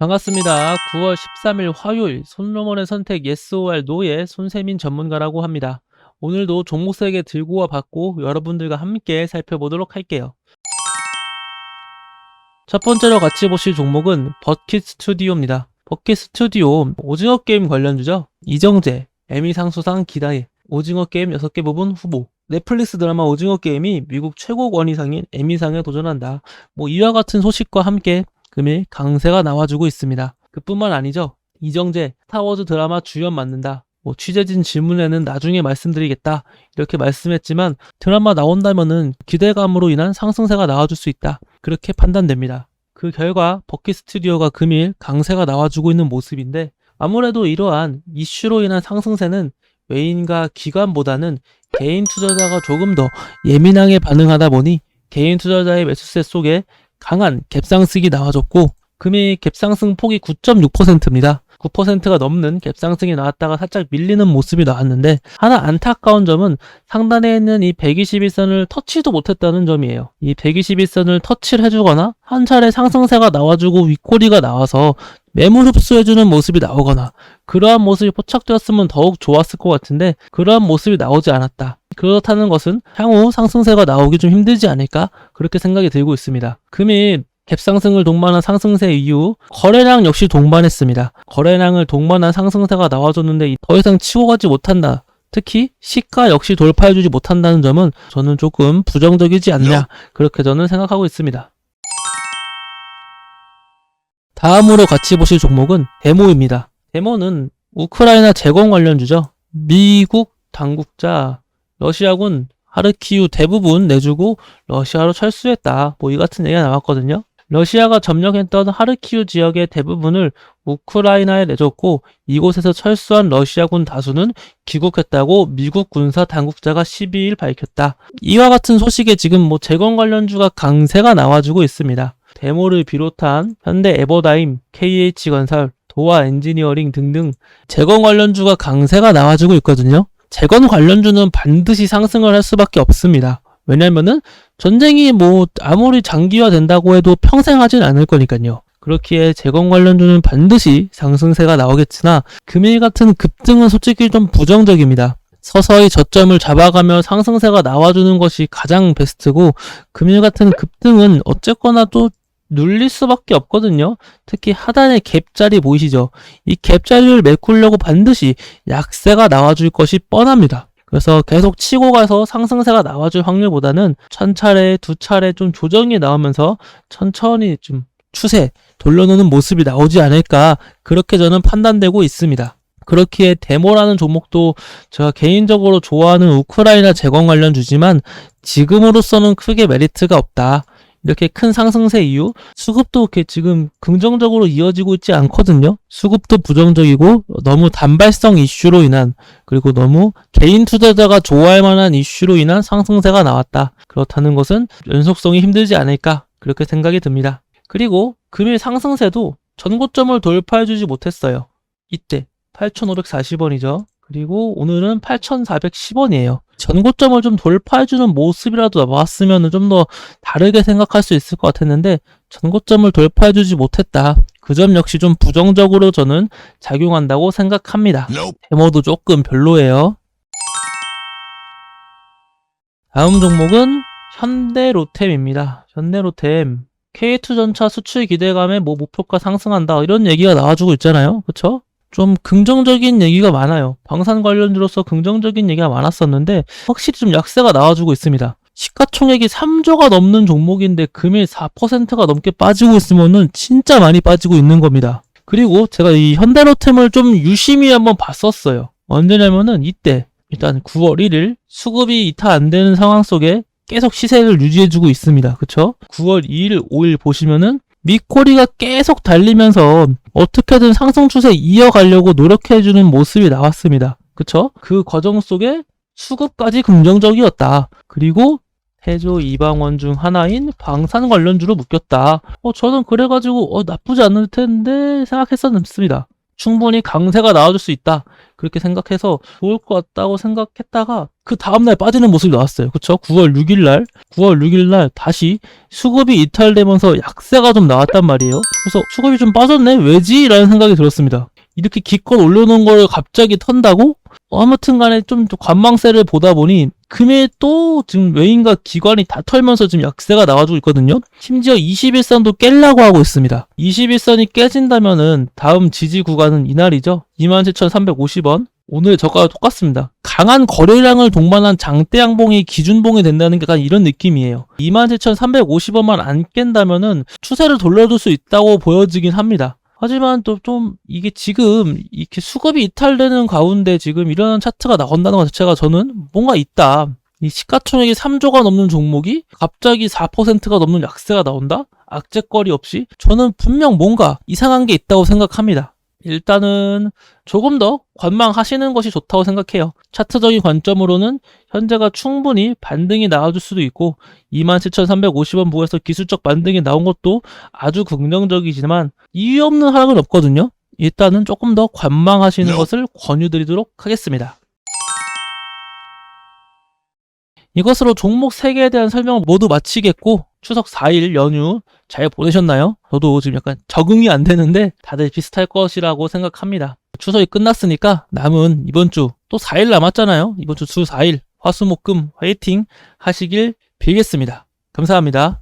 반갑습니다. 9월 13일 화요일 손로몬의 선택 yes or no의 손세민 전문가라고 합니다. 오늘도 종목 세개 들고 와 봤고 여러분들과 함께 살펴보도록 할게요. 첫 번째로 같이 보실 종목은 버킷 스튜디오입니다. 버킷 스튜디오 오징어 게임 관련주죠. 이정재, 에미 상수상 기다해 오징어 게임 6개 부분 후보 넷플릭스 드라마 오징어 게임이 미국 최고 권위상인 에미상에 도전한다. 뭐 이와 같은 소식과 함께 금일 강세가 나와주고 있습니다. 그뿐만 아니죠. 이정재 스타워즈 드라마 주연 맡는다. 뭐 취재진 질문에는 나중에 말씀드리겠다. 이렇게 말씀했지만 드라마 나온다면은 기대감으로 인한 상승세가 나와줄 수 있다. 그렇게 판단됩니다. 그 결과 버킷 스튜디오가 금일 강세가 나와주고 있는 모습인데 아무래도 이러한 이슈로 인한 상승세는 외인과 기관보다는 개인 투자자가 조금 더 예민하게 반응하다 보니 개인 투자자의 매수세 속에 강한 갭상승이 나와줬고 금일 갭상승 폭이 9.6%입니다. 9%가 넘는 갭상승이 나왔다가 살짝 밀리는 모습이 나왔는데 하나 안타까운 점은 상단에 있는 이 121선을 터치도 못했다는 점이에요. 이 121선을 터치를 해주거나 한 차례 상승세가 나와주고 윗꼬리가 나와서 매물 흡수해주는 모습이 나오거나 그러한 모습이 포착되었으면 더욱 좋았을 것 같은데 그러한 모습이 나오지 않았다. 그렇다는 것은 향후 상승세가 나오기 좀 힘들지 않을까 그렇게 생각이 들고 있습니다. 금일 갭상승을 동반한 상승세 이후 거래량 역시 동반했습니다. 거래량을 동반한 상승세가 나와줬는데 더 이상 치고 가지 못한다. 특히 시가 역시 돌파해주지 못한다는 점은 저는 조금 부정적이지 않냐 그렇게 저는 생각하고 있습니다. 다음으로 같이 보실 종목은 데모입니다. 데모는 우크라이나 재건 관련주죠. 미국 당국자 러시아군 하르키우 대부분 내주고 러시아로 철수했다. 뭐 이 같은 얘기가 나왔거든요. 러시아가 점령했던 하르키우 지역의 대부분을 우크라이나에 내줬고 이곳에서 철수한 러시아군 다수는 귀국했다고 미국 군사 당국자가 12일 밝혔다. 이와 같은 소식에 지금 뭐 재건 관련주가 강세가 나와주고 있습니다. 데모를 비롯한 현대 에버다임, KH건설, 도화 엔지니어링 등등 재건 관련주가 강세가 나와주고 있거든요. 재건 관련주는 반드시 상승을 할 수밖에 없습니다. 왜냐면은 전쟁이 뭐 아무리 장기화 된다고 해도 평생 하진 않을 거니까요. 그렇기에 재건 관련주는 반드시 상승세가 나오겠으나 금일 같은 급등은 솔직히 좀 부정적입니다. 서서히 저점을 잡아가며 상승세가 나와주는 것이 가장 베스트고 금일 같은 급등은 어쨌거나 또 눌릴 수밖에 없거든요. 특히 하단의 갭자리 보이시죠? 이 갭자리를 메꾸려고 반드시 약세가 나와줄 것이 뻔합니다. 그래서 계속 치고 가서 상승세가 나와줄 확률보다는 천 차례, 두 차례 좀 조정이 나오면서 천천히 좀 추세 돌려놓는 모습이 나오지 않을까 그렇게 저는 판단되고 있습니다. 그렇기에 데모라는 종목도 제가 개인적으로 좋아하는 우크라이나 재건 관련 주지만 지금으로서는 크게 메리트가 없다. 이렇게 큰 상승세 이후 수급도 이렇게 지금 긍정적으로 이어지고 있지 않거든요. 수급도 부정적이고 너무 단발성 이슈로 인한 그리고 너무 개인 투자자가 좋아할 만한 이슈로 인한 상승세가 나왔다. 그렇다는 것은 연속성이 힘들지 않을까 그렇게 생각이 듭니다. 그리고 금일 상승세도 전고점을 돌파해주지 못했어요. 이때 8,540원이죠. 그리고 오늘은 8,410원이에요. 전고점을 좀 돌파해주는 모습이라도 나왔으면 좀 더 다르게 생각할 수 있을 것 같았는데 전고점을 돌파해주지 못했다. 그 점 역시 좀 부정적으로 저는 작용한다고 생각합니다. 데모도 조금 별로예요. 다음 종목은 현대로템입니다. 현대로템 K2전차 수출 기대감에 뭐 목표가 상승한다 이런 얘기가 나와주고 있잖아요. 그쵸? 좀 긍정적인 얘기가 많아요. 방산 관련주로서 긍정적인 얘기가 많았었는데 확실히 좀 약세가 나와주고 있습니다. 시가총액이 3조가 넘는 종목인데 금일 4%가 넘게 빠지고 있으면은 진짜 많이 빠지고 있는 겁니다. 그리고 제가 이 현대로템을 좀 유심히 한번 봤었어요. 언제냐면은 이때 일단 9월 1일 수급이 이타 안 되는 상황 속에 계속 시세를 유지해주고 있습니다. 그쵸? 9월 2일, 5일 보시면은 미코리가 계속 달리면서 어떻게든 상승 추세 이어가려고 노력해주는 모습이 나왔습니다. 그쵸? 그 과정 속에 수급까지 긍정적이었다. 그리고 태조 이방원 중 하나인 방산 관련주로 묶였다. 어, 저는 그래가지고 어, 나쁘지 않을 텐데 생각했었습니다. 충분히 강세가 나와줄 수 있다. 그렇게 생각해서 좋을 것 같다고 생각했다가 그 다음날 빠지는 모습이 나왔어요. 그쵸? 9월 6일날, 9월 6일날 다시 수급이 이탈되면서 약세가 좀 나왔단 말이에요. 그래서 수급이 좀 빠졌네? 왜지? 라는 생각이 들었습니다. 이렇게 기껏 올려놓은 걸 갑자기 턴다고? 어, 아무튼 간에 좀 관망세를 보다 보니 금에 또 지금 외인과 기관이 다 털면서 지금 약세가 나와주고 있거든요. 심지어 21선도 깰라고 하고 있습니다. 21선이 깨진다면은 다음 지지 구간은 이날이죠. 27,350원. 오늘 저가와 똑같습니다. 강한 거래량을 동반한 장대 양봉이 기준봉이 된다는 게 약간 이런 느낌이에요. 27,350원만 안 깬다면은 추세를 돌려줄 수 있다고 보여지긴 합니다. 하지만 또 좀 이게 지금 이렇게 수급이 이탈되는 가운데 지금 이런 차트가 나온다는 것 자체가 저는 뭔가 있다. 이 시가총액이 3조가 넘는 종목이 갑자기 4%가 넘는 약세가 나온다? 악재거리 없이? 저는 분명 뭔가 이상한 게 있다고 생각합니다. 일단은 조금 더 관망하시는 것이 좋다고 생각해요. 차트적인 관점으로는 현재가 충분히 반등이 나와줄 수도 있고 27,350원 부에서 기술적 반등이 나온 것도 아주 긍정적이지만 이유 없는 하락은 없거든요. 일단은 조금 더 관망하시는 것을 권유드리도록 하겠습니다. 이것으로 종목 3개에 대한 설명을 모두 마치겠고 추석 4일 연휴 잘 보내셨나요? 저도 지금 약간 적응이 안 되는데 다들 비슷할 것이라고 생각합니다. 추석이 끝났으니까 남은 이번 주 또 4일 남았잖아요. 이번 주 주 4일 화수목금 화이팅 하시길 빌겠습니다. 감사합니다.